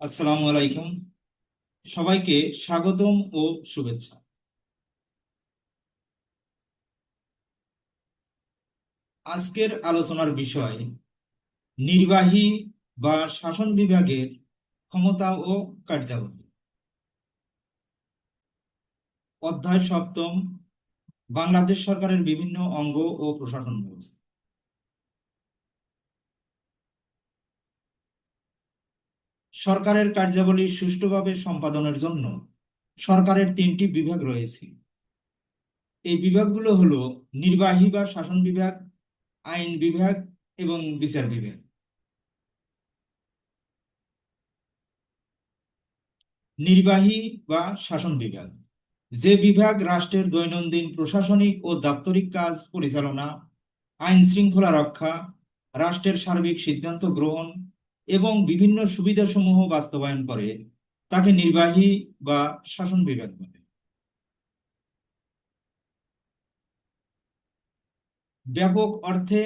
আসসালামু আলাইকুম। সবাইকে স্বাগতম ও শুভেচ্ছা। আজকের আলোচনার বিষয়, নির্বাহী বা শাসন বিভাগের ক্ষমতা ও কার্যাবলী। অধ্যায় সপ্তম, বাংলাদেশ সরকারের বিভিন্ন অঙ্গ ও প্রশাসন ব্যবস্থা। সরকারের কার্যাবলী সুষ্ঠুভাবে সম্পাদনের জন্য সরকারের তিনটি বিভাগ রয়েছে। এই বিভাগগুলো হলো নির্বাহী বা শাসন বিভাগ, আইন বিভাগ এবং বিচার বিভাগ। নির্বাহী বা শাসন বিভাগ। যে বিভাগ রাষ্ট্রের দৈনন্দিন প্রশাসনিক ও দাপ্তরিক কাজ, পরিচালনা, আইন শৃঙ্খলা রক্ষা, রাষ্ট্রের সার্বিক সিদ্ধান্ত গ্রহণ এবং বিভিন্ন সুবিধাসমূহ বাস্তবায়ন করে, তাকে নির্বাহী বা শাসন বিভাগ বলে। ব্যাপক অর্থে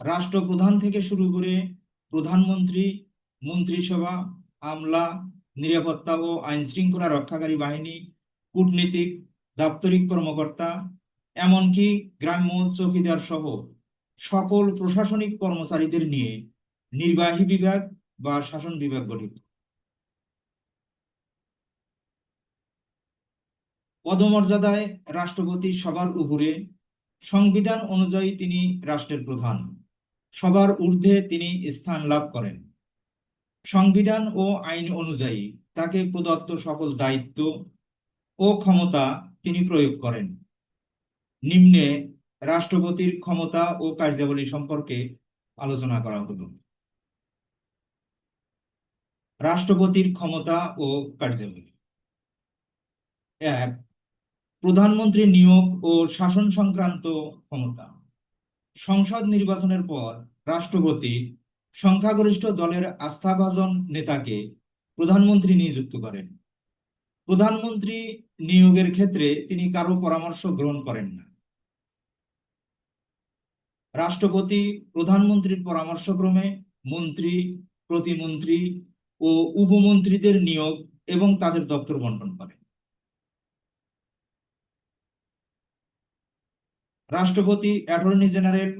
রাষ্ট্রপ্রধান থেকে শুরু করে প্রধানমন্ত্রী, মন্ত্রিসভা, আমলা, নিরাপত্তা ও আইন শৃঙ্খলা রক্ষাকারী বাহিনী, কূটনীতিক, দাপ্তরিক কর্মকর্তা, এমনকি গ্রাম্য চৌকিদার সহ সকল প্রশাসনিক কর্মচারীদের নিয়ে নির্বাহী বিভাগ বা শাসন বিভাগ গঠিত। পদমর্যাদায় রাষ্ট্রপতি সবার উপরে সংবিধান অনুযায়ী তিনি রাষ্ট্রের প্রধান। সবার ঊর্ধ্বে তিনি স্থান লাভ করেন। সংবিধান ও আইন অনুযায়ী তাকে প্রদত্ত সকল দায়িত্ব ও ক্ষমতা তিনি প্রয়োগ করেন। নিম্নে রাষ্ট্রপতির ক্ষমতা ও কার্যাবলী সম্পর্কে আলোচনা করা হলো। রাষ্ট্রপতির ক্ষমতা ও কার্যাবলী। এক প্রধানমন্ত্রী নিয়োগ ও শাসন সংক্রান্ত ক্ষমতা। সংসদ নির্বাচনের পর রাষ্ট্রপতি সংখ্যাগরিষ্ঠ দলের আস্থাভাজন নেতাকে প্রধানমন্ত্রী নিযুক্ত করেন। প্রধানমন্ত্রী নিয়োগের ক্ষেত্রে তিনি কারও পরামর্শ গ্রহণ করেন না। রাষ্ট্রপতি প্রধানমন্ত্রীর পরামর্শক্রমে মন্ত্রী, প্রতিমন্ত্রী ও উপমন্ত্রীদের নিয়োগ এবং তাদের দপ্তর বন্টন করে। রাষ্ট্রপতি, অ্যাটর্নি জেনারেল,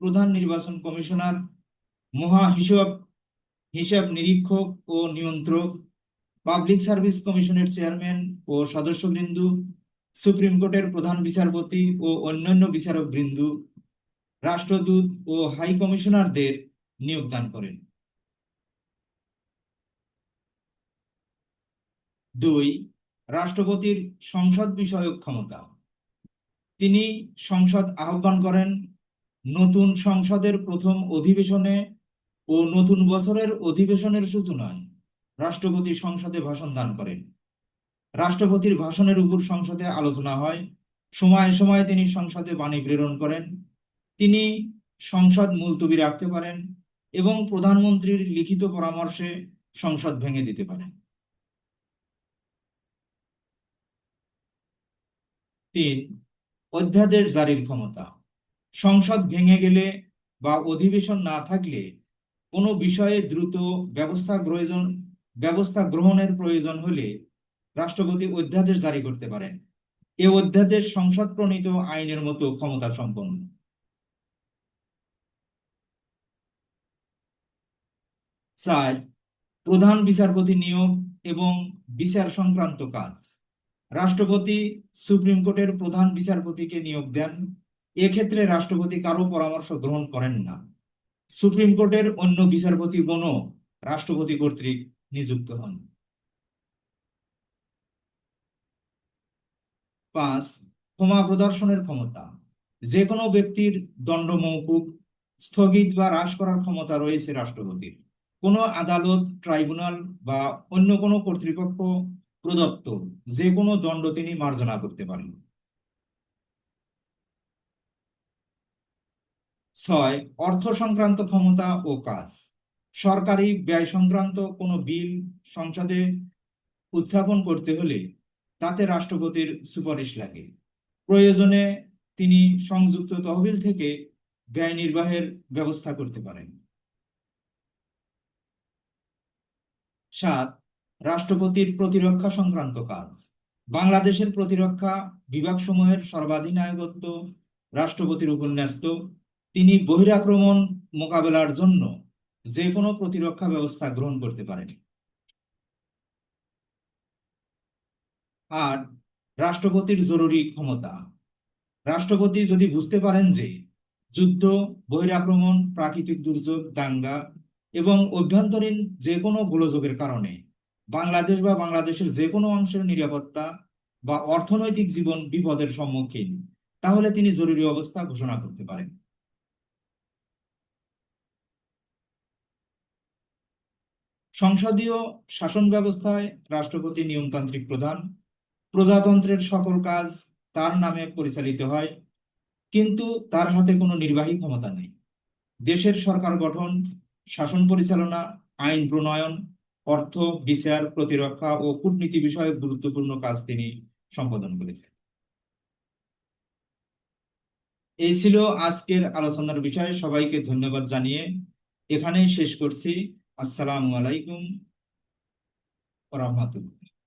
প্রধান নির্বাচন কমিশনার, মহা হিসাব হিসাব নিরীক্ষক ও নিয়ন্ত্রক, পাবলিক সার্ভিস কমিশনের চেয়ারম্যান ও সদস্যবৃন্দ, সুপ্রিম কোর্টের প্রধান বিচারপতি ও অন্যান্য বিচারক বৃন্দ রাষ্ট্রদূত ও হাই কমিশনারদের নিয়োগদান করেন। দুই, রাষ্ট্রপতির সংসদ বিষয়ক ক্ষমতা। তিনি সংসদ আহ্বান করেন, নতুন সংসদের প্রথম অধিবেশনে ও নতুন বছরের অধিবেশনের সূচনায় রাষ্ট্রপতি সংসদে ভাষণ দান করেন। রাষ্ট্রপতির ভাষণের উপর সংসদে আলোচনা হয়, সময়ে সময়ে তিনি সংসদে বাণী প্রেরণ করেন। তিনি সংসদ মুলতবি রাখতে পারেন এবং প্রধানমন্ত্রীর লিখিত পরামর্শে সংসদ ভেঙে দিতে পারেন। তিন, অধ্যাদেশ জারির ক্ষমতা। সংসদ ভেঙে গেলে বা অধিবেশন না থাকলে কোনো বিষয়ে দ্রুত ব্যবস্থা প্রয়োজন ব্যবস্থা গ্রহণের প্রয়োজন হলে রাষ্ট্রপতি অধ্যাদেশ জারি করতে পারেন। এ অধ্যাদেশ সংসদ প্রণীত আইনের মতো ক্ষমতা সম্পন্ন প্রধান বিচারপতি নিয়োগ এবং বিচার সংক্রান্ত কাজ। রাষ্ট্রপতি, সুপ্রিম কোর্টের প্রধান বিচারপতিকে নিয়োগ দেন। এক্ষেত্রে রাষ্ট্রপতি কারও পরামর্শ গ্রহণ করেন না। সুপ্রিম কোর্টের অন্য বিচারপতিগণও রাষ্ট্রপতি কর্তৃক নিযুক্ত হন। পাঁচ, ক্ষমা প্রদর্শনের ক্ষমতা। যে কোনো ব্যক্তির দণ্ড মৌকুব, স্থগিত বা হ্রাস করার ক্ষমতা রয়েছে রাষ্ট্রপতির। কোনো আদালত, ট্রাইব্যুনাল বা অন্য কোনো কর্তৃপক্ষ প্রদত্ত, যে কোনো দণ্ড তিনি মার্জনা করতে পারেন। ছয়, অর্থ সংক্রান্ত ক্ষমতা ও কাজ। সরকারি ব্যয় সংক্রান্ত কোনো বিল সংসদে উত্থাপন করতে হলে তাতে রাষ্ট্রপতির সুপারিশ লাগে। প্রয়োজনে তিনি সংযুক্ত তহবিল থেকে ব্যয় নির্বাহের ব্যবস্থা করতে পারেন। সাত রাষ্ট্রপতির প্রতিরক্ষা সংক্রান্ত কাজ। বাংলাদেশের প্রতিরক্ষা বিভাগসমূহের সর্বাধিনায়কত্ব রাষ্ট্রপতির উপর ন্যস্ত তিনি বহিরাক্রমণ মোকাবেলার জন্য যে কোনো প্রতিরক্ষা ব্যবস্থা গ্রহণ করতে পারেন। আর রাষ্ট্রপতির জরুরি ক্ষমতা। রাষ্ট্রপতি যদি বুঝতে পারেন যে যুদ্ধ, বহিরাক্রমণ, প্রাকৃতিক দুর্যোগ, দাঙ্গা এবং অভ্যন্তরীণ যে কোনো গোলযোগের কারণে বাংলাদেশ বা বাংলাদেশের যে কোনো অংশের নিরাপত্তা বা অর্থনৈতিক জীবন বিপদের সম্মুখীন, তাহলে তিনি জরুরি অবস্থা ঘোষণা করতে পারেন। সংসদীয় শাসন ব্যবস্থায় রাষ্ট্রপতি নিয়মতান্ত্রিক প্রধান, প্রজাতন্ত্রের সকল কাজ তার নামে পরিচালিত হয়, কিন্তু তার হাতে কোনো নির্বাহী ক্ষমতা নেই। দেশের সরকার গঠন, শাসন পরিচালনা, আইন প্রণয়ন অর্থ, বিচার, প্রতিরক্ষা ও কূটনীতি বিষয়ে গুরুত্বপূর্ণ কাজ তিনি সম্পাদন করেছেন। এই ছিল আজকের আলোচনার বিষয়ে। সবাইকে ধন্যবাদ জানিয়ে এখানেই শেষ করছি। আসসালামু আলাইকুম রাহমাতুল্লাহ।